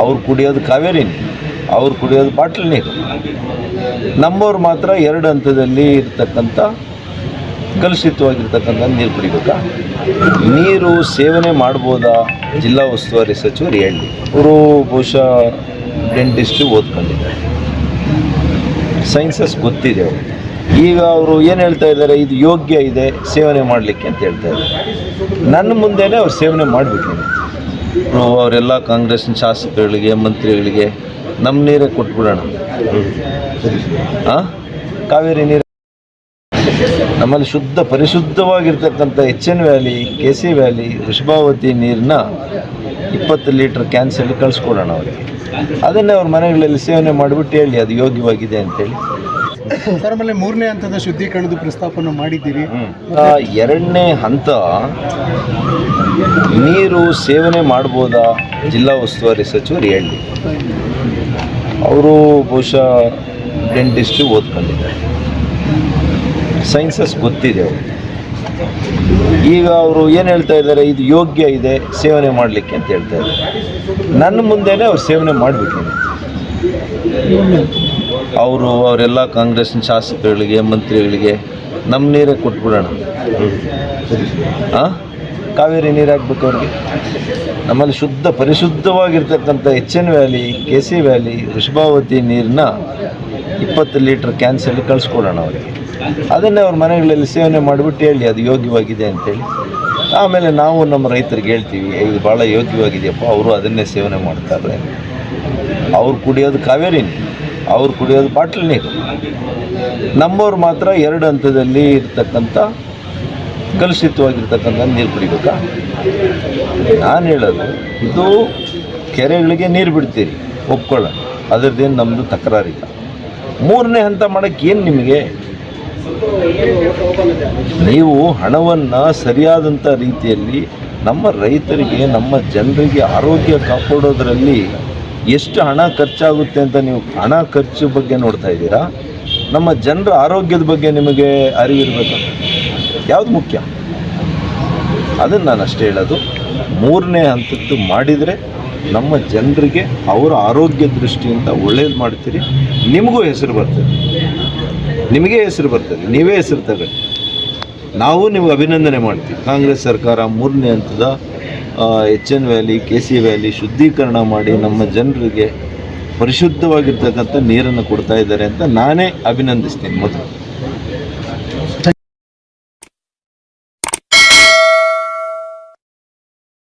ಅವ್ರು ಕುಡಿಯೋದು ಕಾವೇರಿ ನೀರು, ಅವ್ರು ಕುಡಿಯೋದು ಬಾಟ್ಲ್ ನೀರು. ನಮ್ಮವ್ರು ಮಾತ್ರ ಎರಡು ಹಂತದಲ್ಲಿ ಇರ್ತಕ್ಕಂಥ, ಕಲುಷಿತವಾಗಿರ್ತಕ್ಕಂಥ ನೀರು ಕುಡಿಬೇಕಾ? ನೀರು ಸೇವನೆ ಮಾಡ್ಬೋದಾ? ಜಿಲ್ಲಾ ಉಸ್ತುವಾರಿ ಸಚಿವರು ಹೇಳಿ ಅವರು ಬಹುಶಃ ಡೆಂಟಿಸ್ಟು ಓದ್ಕೊಂಡಿದ್ದಾರೆ. ಸೈನ್ಸಸ್ ಗೊತ್ತಿದೆ ಅವರು ಈಗ ಅವರು ಏನು ಹೇಳ್ತಾ ಇದ್ದಾರೆ? ಇದು ಯೋಗ್ಯ ಇದೆ, ಸೇವನೆ ಮಾಡಲಿಕ್ಕೆ ಅಂತ ಹೇಳ್ತಾ ಇದ್ದಾರೆ. ನನ್ನ ಮುಂದೆನೇ ಅವ್ರು ಸೇವನೆ ಮಾಡಿಬಿಟ್ರು. ಅವರೆಲ್ಲ ಕಾಂಗ್ರೆಸ್ನ ಶಾಸಕರುಗಳಿಗೆ, ಮಂತ್ರಿಗಳಿಗೆ ನಮ್ಮ ನೀರೇ ಕೊಟ್ಬಿಡೋಣ. ಕಾವೇರಿ ನೀರು. ನಮ್ಮಲ್ಲಿ ಶುದ್ಧ, ಪರಿಶುದ್ಧವಾಗಿರ್ತಕ್ಕಂಥ H N valley K C valley, Vrishabhavathi ನೀರನ್ನ ಇಪ್ಪತ್ತು ಲೀಟ್ರ್ ಕ್ಯಾನ್ಸಲ್ಲಿ ಕಳಿಸ್ಕೊಡೋಣ ಅವರಿಗೆ. ಅದನ್ನೇ ಅವ್ರ ಮನೆಗಳಲ್ಲಿ ಸೇವನೆ ಮಾಡಿಬಿಟ್ಟು ಹೇಳಿ, ಅದು ಯೋಗ್ಯವಾಗಿದೆ ಅಂತೇಳಿ. ಆಮೇಲೆ ಮೂರನೇ ಹಂತದ ಶುದ್ಧೀಕರಣದ ಪ್ರಸ್ತಾಪನ ಮಾಡಿದ್ದೀರಿ. ಎರಡನೇ ಹಂತ, ನೀರು ಸೇವನೆ ಮಾಡ್ಬೋದಾ? ಜಿಲ್ಲಾ ಉಸ್ತುವಾರಿ ಸಚಿವರು ಹೇಳಿ ಅವರು ಬಹುಶಃ ಡೆಂಟಿಸ್ಟು ಓದ್ಕೊಂಡಿದ್ದಾರೆ. ಸೈನ್ಸಸ್ ಗೊತ್ತಿದೆ ಅವರು. ಈಗ ಅವರು ಏನು ಹೇಳ್ತಾ ಇದ್ದಾರೆ? ಇದು ಯೋಗ್ಯ ಇದೆ, ಸೇವನೆ ಮಾಡಲಿಕ್ಕೆ ಅಂತ ಹೇಳ್ತಾ ಇದ್ದಾರೆ. ನನ್ನ ಮುಂದೆನೇ ಅವ್ರು ಸೇವನೆ ಮಾಡಿಬಿಟ್ರು. ಅವರು ಅವರೆಲ್ಲ ಕಾಂಗ್ರೆಸ್ನ ಶಾಸಕರುಗಳಿಗೆ ಮಂತ್ರಿಗಳಿಗೆ ನಮ್ಮ ನೀರೇ ಕೊಟ್ಬಿಡೋಣ. ಹಾಂ ಕಾವೇರಿ ನೀರು ಹಾಕ್ಬೇಕು ಅವ್ರಿಗೆ. ನಮ್ಮಲ್ಲಿ ಶುದ್ಧ ಪರಿಶುದ್ಧವಾಗಿರ್ತಕ್ಕಂಥ H N valley K C valley Vrishabhavathi ನೀರನ್ನ ಇಪ್ಪತ್ತು ಲೀಟ್ರ್ ಕ್ಯಾನ್ಸಲ್ಲಿ ಕಳಿಸ್ಕೊಡೋಣ ಅವರಿಗೆ. ಅದನ್ನೇ ಅವ್ರ ಮನೆಗಳಲ್ಲಿ ಸೇವನೆ ಮಾಡಿಬಿಟ್ಟು ಹೇಳಿ ಅದು ಯೋಗ್ಯವಾಗಿದೆ ಅಂತೇಳಿ. ಆಮೇಲೆ ನಾವು ನಮ್ಮ ರೈತರಿಗೆ ಹೇಳ್ತೀವಿ "ಏ, ಇದು ಭಾಳ ಯೋಗ್ಯವಾಗಿದೆಯಪ್ಪ ಅವರು ಅದನ್ನೇ ಸೇವನೆ ಮಾಡ್ತಾರೆ. ಅವ್ರು ಕುಡಿಯೋದು ಕಾವೇರಿ ಅವ್ರು ಕುಡಿಯೋದು ಬಾಟ್ಲ್ ನೀರು. ನಮ್ಮವ್ರು ಮಾತ್ರ ಎರಡು ಹಂತದಲ್ಲಿ ಇರ್ತಕ್ಕಂಥ ಕಲುಷಿತವಾಗಿರ್ತಕ್ಕಂಥ ನೀರು ಕುಡಿಬೇಕಾ? ನಾನು ಹೇಳೋದು, ಇದು ಕೆರೆಗಳಿಗೆ ನೀರು ಬಿಡ್ತೀರಿ, ಒಪ್ಕೊಳ್ಳೋಣ. ಅದರದ್ದೇನು ನಮ್ಮದು ತಕರಾರಿಲ್ಲ. ಮೂರನೇ ಹಂತ ಮಾಡೋಕ್ಕೆ ಏನು ನಿಮಗೆ? ನೀವು ಹಣವನ್ನು ಸರಿಯಾದಂಥ ರೀತಿಯಲ್ಲಿ ನಮ್ಮ ರೈತರಿಗೆ, ನಮ್ಮ ಜನರಿಗೆ ಆರೋಗ್ಯ ಕಾಪಾಡೋದ್ರಲ್ಲಿ ಎಷ್ಟು ಹಣ ಖರ್ಚಾಗುತ್ತೆ ಅಂತ ನೀವು ಹಣ ಖರ್ಚು ಬಗ್ಗೆ ನೋಡ್ತಾ ಇದ್ದೀರಾ? ನಮ್ಮ ಜನರ ಆರೋಗ್ಯದ ಬಗ್ಗೆ ನಿಮಗೆ ಅರಿವಿರಬೇಕು ಯಾವುದು ಮುಖ್ಯ? ಅದನ್ನು ನಾನು ಅಷ್ಟೇ ಹೇಳೋದು. ಮೂರನೇ ಹಂತದ್ದು ಮಾಡಿದರೆ ನಮ್ಮ ಜನರಿಗೆ ಅವರ ಆರೋಗ್ಯ ದೃಷ್ಟಿಯಿಂದ ಒಳ್ಳೇದು ಮಾಡ್ತೀರಿ. ನಿಮಗೂ ಹೆಸರು ಬರ್ತದೆ. ನಿಮಗೆ ಹೆಸರು ಬರ್ತದೆ. ನೀವೇ ಹೆಸರು ತಗೊಳ್ಳಿ. ನಾವು ನಿಮ್ಗೆ ಅಭಿನಂದನೆ ಮಾಡ್ತೀವಿ. ಕಾಂಗ್ರೆಸ್ ಸರ್ಕಾರ ಮೂರನೇ ಹಂತದ H N valley, K C valley ಶುದ್ಧೀಕರಣ ಮಾಡಿ ನಮ್ಮ ಜನರಿಗೆ ಪರಿಶುದ್ಧವಾಗಿರ್ತಕ್ಕಂಥ ನೀರನ್ನು ಕೊಡ್ತಾ ಇದ್ದಾರೆ ಅಂತ ನಾನೇ ಅಭಿನಂದಿಸ್ತೀನಿ ಮೊದಲು.